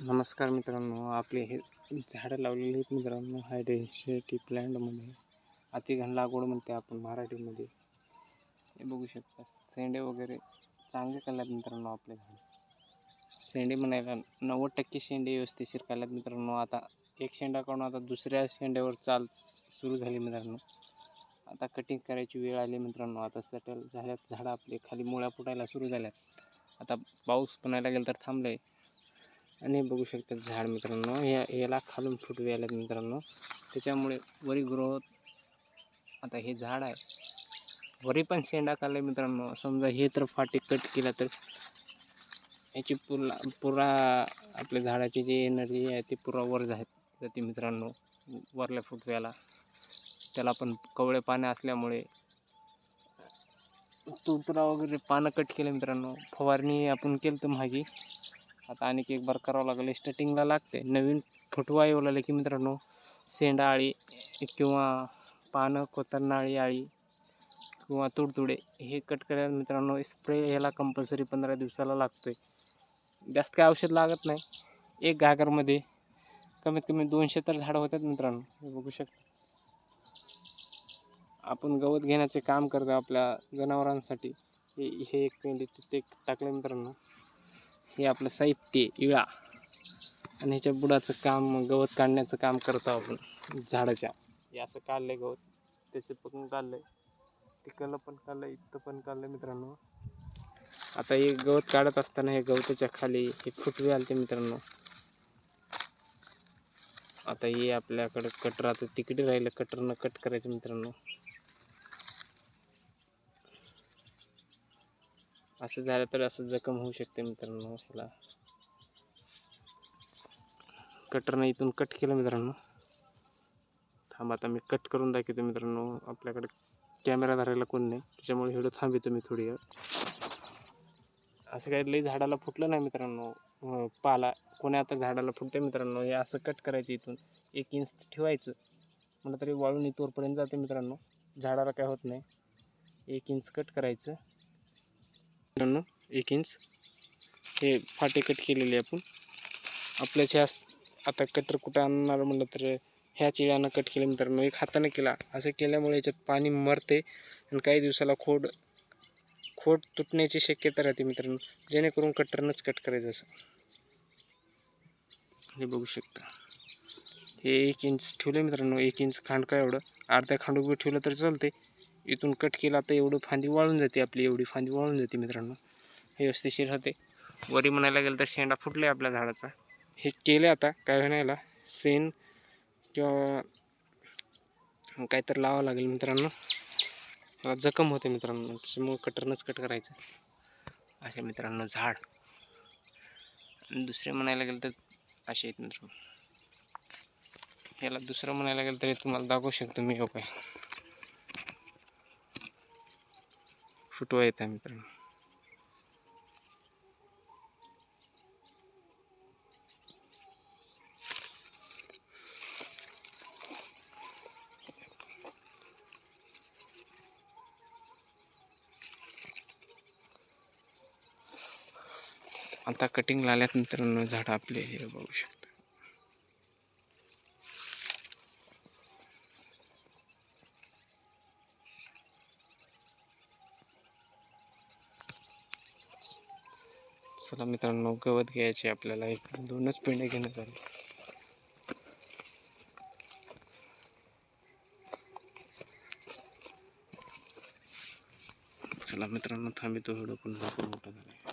नमस्कार मित्रांनो आपले हे झाडं लावलेली आहेत मित्रांनो हायड्रेशेटी प्लॅन्टमध्ये. अतिघन लागवड म्हणते आपण मराठीमध्ये. हे बघू शकता शेंडे वगैरे चांगले काढल्यात मित्रांनो आपले झाड. शेंडे म्हणायला नव्वद टक्के शेंडे व्यवस्थिशीर काढल्यात मित्रांनो. आता एक शेंडा काढून आता दुसऱ्या शेंड्यावर चाल सुरू झाली मित्रांनो. आता कटिंग करायची वेळ आली मित्रांनो. आता सेटल झाल्यात झाडं आपले खाली मुळ्या फुटायला सुरू झाल्यात. आता पाऊस म्हणायला गेलं तर थांबलं आहे आणि बघू शकता झाड मित्रांनो या याला खालून फुटवे आल्यात मित्रांनो. त्याच्यामुळे वरी ग्रोथ आता हे झाड आहे. वरी पण शेंडा काढला मित्रांनो. समजा हे तर फाटी कट केला तर याची पुरा पुरा आपल्या झाडाची जी एनर्जी आहे ती पुरा वर जात जाते मित्रांनो. वरल्या फुटव्याला त्याला पण कवळे पाने असल्यामुळे तुतरा वगैरे पानं कट केलं मित्रांनो. फवारणी आपण केलं तर मागे. आता आणखी एक बार करावं लागेल स्टार्टिंगला लागते. नवीन फुटवा येऊ लागले की मित्रांनो शेंडाळी किंवा पानं कोतरनाळी आळी किंवा तुडतुडे हे कट करायला मित्रांनो स्प्रे ह्याला कंपल्सरी पंधरा दिवसाला लागतो आहे जास्त काय औषध लागत नाही. एक घागरमध्ये कमीत कमी दोनशे तर झाडं होतात मित्रांनो. हे बघू शकता. आपण गवत घेण्याचे काम करतो आपल्या जनावरांसाठी. हे हे एक पेंडी ते टाकलं मित्रांनो. हे आपलं साहित्य इळा. आणि ह्याच्या बुडाचं काम गवत काढण्याचं काम करतो आपण झाडाच्या. हे असं काढलं आहे गवत. त्याचं पण काढलं आहे तिकडलं पण काढलं आहे इथं पण काढलं आहे मित्रांनो. आता हे गवत काढत असताना हे गवताच्या खाली हे फुटवे आलते मित्रांनो. आता हे आपल्याकडं कटर आता तिकडे राहिलं कटरनं कट करायचं मित्रांनो. असं झालं तर असं जखम होऊ शकते मित्रांनो ह्याला कटरनं इथून कट केलं मित्रांनो. थांब आता मी कट करून दाखवतो मित्रांनो. आपल्याकडे कॅमेरा धरायला कोण नाही त्याच्यामुळे एवढं थांबतो मी थोडी वेळ. असं काही लई झाडाला फुटलं नाही मित्रांनो. पाला कोण्या आता झाडाला फुटते मित्रांनो हे असं कट करायचं इथून. एक इंच ठेवायचं. मला तरी वाळून इथवरपर्यंत जाते मित्रांनो. झाडाला काय होत नाही. एक इंच कट करायचं. मित्रांनो एक इंच हे फाटे कट केलेले आपण. आपल्याच्या आता कटर कुठं आणणार म्हणलं तर ह्या चिव्यानं कट केलं मित्रांनो. एक हाताने केला. असं केल्यामुळे याच्यात पाणी मरते आणि काही दिवसाला खोड खोड तुटण्याची शक्यता राहते मित्रांनो. जेणेकरून कटरनंच कट करायचं असं. हे बघू शकता. हे एक इंच ठेवलं मित्रांनो. एक इंच खांडका एवढं. अर्ध्या खांड उभं ठेवलं तर चालते इथून कट केला तर एवढं फांदी वाळून जाते आपली एवढी फांदी वाळून जाते मित्रांनो. हे व्यवस्थिशीर राहते. वरी म्हणायला गेलं तर शेंडा फुटले आपल्या झाडाचा. हे केले आता काय म्हणायला सेन किंवा काहीतरी लावावं लागेल मित्रांनो. मला जखम होते मित्रांनो त्याच्यामुळं कटरनंच कट करायचं. असे मित्रांनो झाड. दुसरे म्हणायला गेलं तर असे आहेत मित्रांनो. याला दुसरं म्हणायला गेलं तरी तुम्हाला दाखवू शकतो मी हो काय फुटवा येत आहे मित्रांनो. आता कटिंग लाल्यात मित्रांनो झाड आपले हे बघू शकता. चला मित्रांनो गवत घ्यायचे आपल्याला. एक दोनच पेंडे घेण्यात आले. चला मित्रांनो थांबितो. थोडं पण मोठं झालं